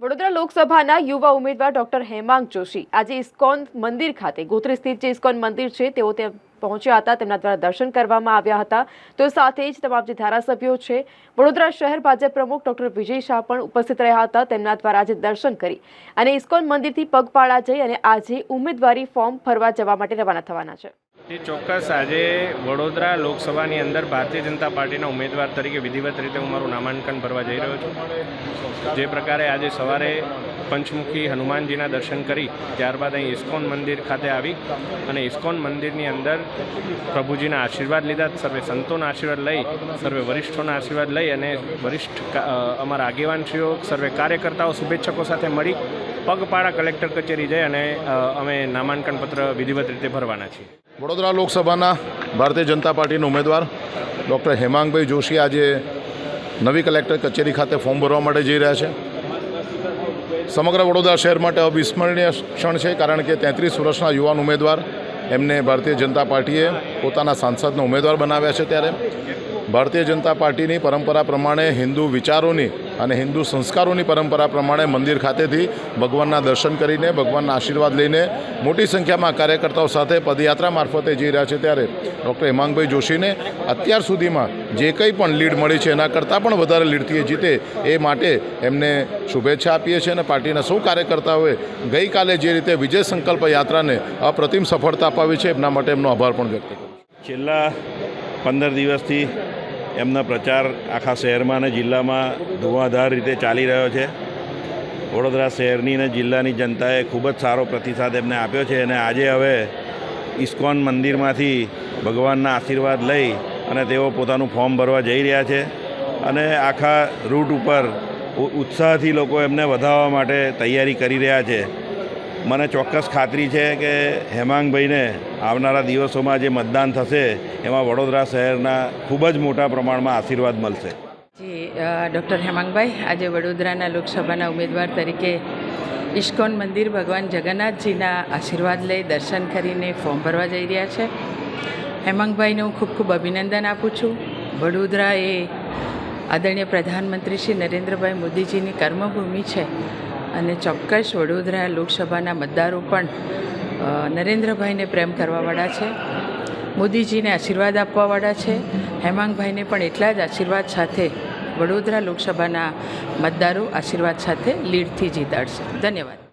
વડોદરા લોકસભાના યુવા ઉમેદવાર ડોક્ટર હેમાંગ જોશી આજે ઇસ્કોન મંદિર ખાતે, ગોત્રી સ્થિત જે ઇસ્કોન મંદિર છે, તેઓ ત્યાં પહોંચ્યા હતા, તેમના દ્વારા દર્શન કરવામાં આવ્યા હતા. તો સાથે જ તમામ જે ધારાસભ્યો છે, વડોદરા શહેર ભાજપ પ્રમુખ ડોક્ટર વિજય શાહ પણ ઉપસ્થિત રહ્યા હતા, તેમના દ્વારા આજે દર્શન કરી અને ઇસ્કોન મંદિરથી પગપાળા જઈ અને આજે ઉમેદવારી ફોર્મ ભરવા જવા માટે રવાના થવાના છે. એ ચોક્કસ. આજે વડોદરા લોકસભાની અંદર ભારતીય જનતા પાર્ટીના ઉમેદવાર તરીકે વિધિવત રીતે હું મારું નામાંકન ભરવા જઈ રહ્યો છું. જે પ્રકારે આજે સવારે પંચમુખી હનુમાનજીના દર્શન કરી, ત્યારબાદ અહીં ઇસ્કોન મંદિર ખાતે આવી અને ઇસ્કોન મંદિરની અંદર પ્રભુજીના આશીર્વાદ લીધા, સર્વે સંતોના આશીર્વાદ લઈ, સર્વે વરિષ્ઠોના આશીર્વાદ લઈ અને વરિષ્ઠ અમારા આગેવાનશ્રીઓ, સર્વે કાર્યકર્તાઓ, શુભેચ્છકો સાથે મળી પગપાળા કલેક્ટર કચેરી જઈ અને અમે નામાંકન પત્ર વિધિવત રીતે ભરવાના છીએ. વડોદરા લોકસભાના ભારતીય જનતા પાર્ટીના ઉમેદવાર ડૉક્ટર હેમાંગભાઈ જોશી આજે નવી કલેક્ટર કચેરી ખાતે ફોર્મ ભરવા માટે જઈ રહ્યા છે. સમગ્ર વડોદરા શહેર માટે અવિસ્મરણીય ક્ષણ છે, કારણ કે તેત્રીસ વર્ષના યુવાન ઉમેદવાર એમને ભારતીય જનતા પાર્ટીએ પોતાના સાંસદનો ઉમેદવાર બનાવ્યા છે ત્યારે. ભારતીય જનતા પાર્ટીની પરંપરા પ્રમાણે હિન્દુ વિચારોની અને હિન્દુ સંસ્કારોની પરંપરા પ્રમાણે મંદિર ખાતેથી ભગવાનના દર્શન કરીને, ભગવાનના આશીર્વાદ લઈને મોટી સંખ્યામાં કાર્યકર્તાઓ સાથે પદયાત્રા મારફતે જઈ રહ્યા છે ત્યારે ડૉક્ટર હેમાંગભાઈ જોશીને અત્યાર સુધીમાં જે કંઈ પણ લીડ મળી છે એના કરતાં પણ વધારે લીડથી જીતે એ માટે એમને શુભેચ્છા આપીએ છીએ અને પાર્ટીના સૌ કાર્યકર્તાઓએ ગઈકાલે જે રીતે વિજય સંકલ્પ યાત્રાને અપ્રતિમ સફળતા અપાવી છે, એમના માટે એમનો આભાર પણ વ્યક્ત છેલ્લા પંદર દિવસથી એમનો પ્રચાર આખા શહેરમાં અને જિલ્લામાં ધુઆધાર રીતે ચાલી રહ્યો છે. વડોદરા શહેરની અને જિલ્લાની જનતાએ ખૂબ જ સારો પ્રતિસાદ એમને આપ્યો છે અને આજે હવે ઇસ્કોન મંદિરમાંથી ભગવાનના આશીર્વાદ લઈ અને તેઓ પોતાનું ફોર્મ ભરવા જઈ રહ્યા છે અને આખા રૂટ ઉપર ઉત્સાહથી લોકો એમને વધાવવા માટે તૈયારી કરી રહ્યા છે. મને ચોક્કસ ખાતરી છે કે હેમાંગભાઈને આવનારા દિવસોમાં જે મતદાન થશે, એમાં વડોદરા શહેરના ખૂબ જ મોટા પ્રમાણમાં આશીર્વાદ મળશે. જી ડૉક્ટર હેમાંગભાઈ, આજે વડોદરાના લોકસભાના ઉમેદવાર તરીકે ઇસ્કોન મંદિર ભગવાન જગન્નાથજીના આશીર્વાદ લઈ દર્શન કરીને ફોર્મ ભરવા જઈ રહ્યા છે. હેમાંગભાઈને હું ખૂબ ખૂબ અભિનંદન આપું છું. વડોદરા એ આદરણીય પ્રધાનમંત્રી શ્રી નરેન્દ્રભાઈ મોદીજીની કર્મભૂમિ છે. અને ચોક્કસ વડોદરા લોકસભાના મતદારો પણ નરેન્દ્રભાઈને પ્રેમ કરવાવાળા છે, મોદીજીને આશીર્વાદ આપવાવાળા છે. હેમાંગભાઈને પણ એટલા જ આશીર્વાદ સાથે વડોદરા લોકસભાના મતદારો આશીર્વાદ સાથે લીડથી જીતાડશે. ધન્યવાદ.